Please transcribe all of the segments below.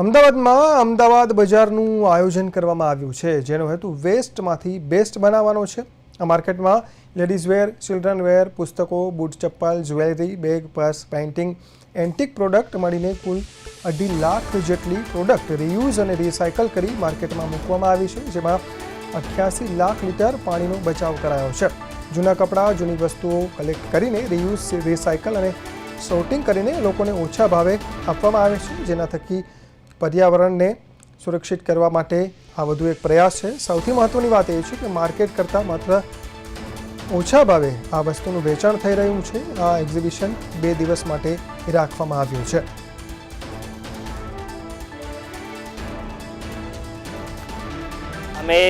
અમદાવાદમાં અમદાવાદ બજારનું આયોજન કરવામાં આવ્યું છે, જેનો હેતુ વેસ્ટમાંથી બેસ્ટ બનાવવાનો છે. આ માર્કેટમાં લેડીઝ વેર, ચિલ્ડ્રન વેર, પુસ્તકો, બૂટ ચપ્પલ, jewellery, bag, purse, painting, antique product મળીને કુલ અઢી લાખ જેટલી પ્રોડક્ટ રિયુઝ અને રિસાયકલ કરી માર્કેટમાં મૂકવામાં આવી છે, જેમાં અઠ્યાસી લાખ લીટર પાણીનો બચાવ કરાયો છે. જૂના કપડાં, જૂની વસ્તુઓ કલેક્ટ કરીને રિયુઝ, રિસાયકલ અને સોર્ટિંગ કરીને લોકોને ઓછા ભાવે આપવામાં આવે છે, જેના થકી પર્યાવરણને સુરક્ષિત કરવા માટે આ વધુ એક પ્રયાસ છે. સૌથી મહત્ત્વની વાત એ છે કે માર્કેટ કરતાં માત્ર ઓછા ભાવે આ વસ્તુનું વેચાણ થઈ રહ્યું છે. આ એક્ઝિબિશન બે દિવસ માટે રાખવામાં આવ્યું છે. અમે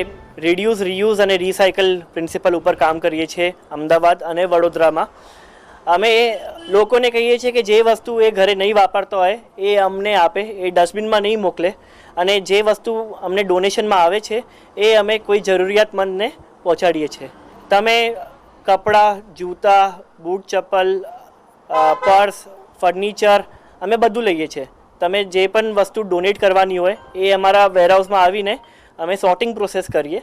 રિડ્યુસ રિયુઝ અને રિસાયકલ પ્રિન્સિપલ ઉપર કામ કરીએ છીએ અમદાવાદ અને વડોદરામાં. અમે લોકોને કહીએ છીએ કે જે વસ્તુ એ ઘરે નહીં વાપરતો હોય, એ અમને આપે, એ ડસ્ટબિનમાં નહીં મોકલે. અને જે વસ્તુ અમને ડોનેશનમાં આવે છે, એ અમે કોઈ જરૂરિયાતમંદને પહોંચાડીએ છીએ. તમે કપડાં, જૂતા, બૂટ, ચપ્પલ પર્સ, ફર્નિચર, અમે બધું લઈએ છીએ. તમે જે પણ વસ્તુ ડોનેટ કરવાની હોય, એ અમારા વેરહાઉસમાં આવીને અમે સોર્ટિંગ પ્રોસેસ કરીએ.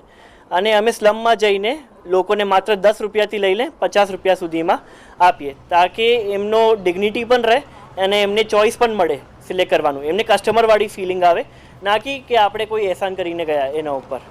અને અમે સ્લમમાં જઈને લોકોને માત્ર દસ રૂપિયાથી લઈને પચાસ રૂપિયા સુધીમાં આપીએ, તાકે એમનો ડિગ્નિટી પણ રહે અને એમને ચોઈસ પણ મળે સિલેક્ટ કરવાનું. એમને કસ્ટમરવાળી ફિલિંગ આવે ના કે આપણે કોઈ એહસાન કરીને ગયા એના ઉપર.